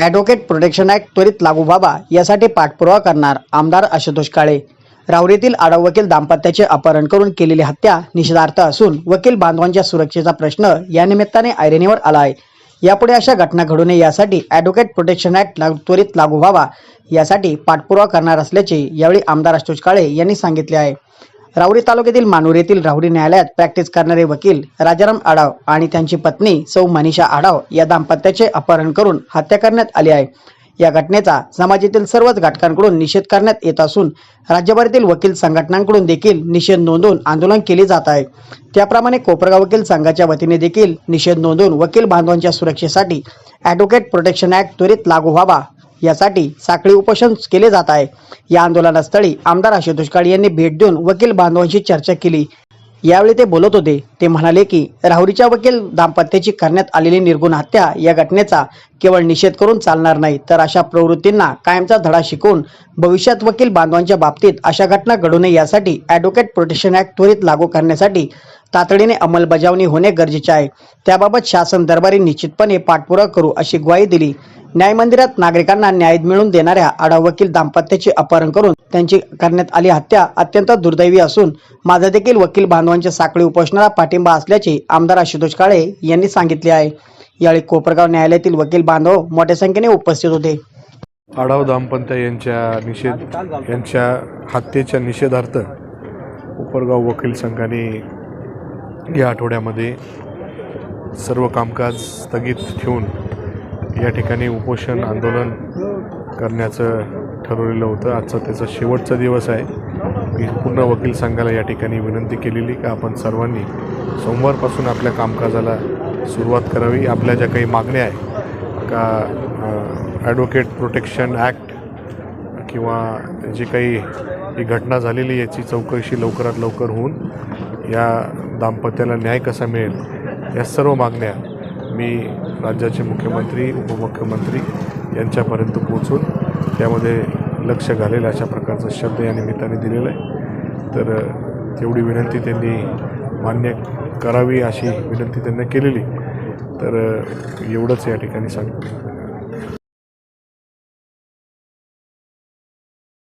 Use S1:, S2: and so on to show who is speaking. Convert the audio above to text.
S1: Advocate protection act त्वरित लागू व्हावा यासाठी पाठपुरावा करणार आमदार आशुतोष काळे. रावरीतील आडव वकील दाम्पत्याचे अपहरण करून केलेली हत्या निषेधार्थ असून वकील बांधवांच्या सुरक्षेचा प्रश्न या निमित्ताने ऐरणीवर आला आहे यापुढे अशा घटना घडू नये यासाठी ॲडव्होकेट प्रोटेक्शन ॲक्ट लागू त्वरित लागू व्हावा यासाठी पाठपुरावा करणार असल्याचे यावेळी आमदार आशुतोष काळे यांनी सांगितले आहे. राहुरी तालुक्यातील मानूर येथील राहुरी न्यायालयात प्रॅक्टिस करणारे वकील राजाराम आडाव आणि त्यांची पत्नी सौ मनीषा आडाव या दाम्पत्याचे अपहरण करून हत्या करण्यात आली आहे. या घटनेचा समाजातील सर्वच घटकांकडून निषेध करण्यात येत असून राज्यभरातील वकील संघटनांकडून देखील निषेध नोंदवून आंदोलन केले जात आहे. त्याप्रमाणे कोपरगाव वकील संघाच्या वतीने देखील निषेध नोंदवून वकील बांधवांच्या सुरक्षेसाठी ॲडव्होकेट प्रोटेक्शन ॲक्ट त्वरित लागू व्हावा. यासाठी साखळी उपोषण केले जात आहे. या आंदोलनास्थळी आमदार आशुतोष काळे यांनी भेट देऊन वकील बांधवांशी चर्चा केली. यावेळी ते बोलत होते. ते म्हणाले की राहुरीच्या वकील दाम्पत्याची करण्यात आलेली निर्गुण हत्या या घटनेचा केवळ निषेध करून चालणार नाही तर अशा प्रवृत्तींना कायमचा धडा शिकवून भविष्यात वकील बांधवांच्या बाबतीत अशा घटना घडू नये यासाठी ॲडव्होकेट प्रोटेक्शन ॲक्ट त्वरित लागू करण्यासाठी तातडीने अंमलबजावणी होणे गरजेचे आहे. त्याबाबत शासन दरबारी निश्चितपणे पाठपुरावा करू अशी ग्वाही दिली. न्याय मंदिरात नागरिकांना न्याय मिळवून देणाऱ्या आडाव वकील दाम्पत्याचे अपहरण करून त्यांची करण्यात आली हत्या अत्यंत दुर्दैवी असून माझा देखील वकील बांधवांच्या साखळी उपोषणाला पाठिंबा असल्याचे आमदार आशुतोष काळे यांनी सांगितले आहे. यावेळी कोपरगाव न्यायालयातील वकील बांधव मोठ्या संख्येने उपस्थित होते.
S2: आढाव दाम्पत्य यांच्या निषेध यांच्या हत्येच्या निषेधार्थ उपरगाव वकील संघाने या आठवड्यामध्ये सर्व कामकाज स्थगित ठेवून या ठिकाणी उपोषण आंदोलन करण्याचं ठरवलेलं होतं. आजचा त्याचा शेवटचा दिवस आहे. मी पूर्ण वकील संघाला या ठिकाणी विनंती केलेली का आपण सर्वांनी सोमवारपासून आपल्या कामकाजाला सुरुवात करावी. आपल्या ज्या काही मागण्या आहे का ॲडव्होकेट प्रोटेक्शन ॲक्ट किंवा जी काही ही घटना झालेली याची चौकशी लवकरात लवकर होऊन या दाम्पत्याला न्याय कसा मिळेल या सर्व मागण्या मी राज्याचे मुख्यमंत्री उपमुख्यमंत्री यांच्यापर्यंत पोहोचून त्यामध्ये लक्ष घालेल अशा प्रकारचा शब्द या निमित्ताने दिलेला आहे. तर तेवढी विनंती त्यांनी मान्य करावी अशी विनंती त्यांना केलेली. तर एवढंच या ठिकाणी सांगतो.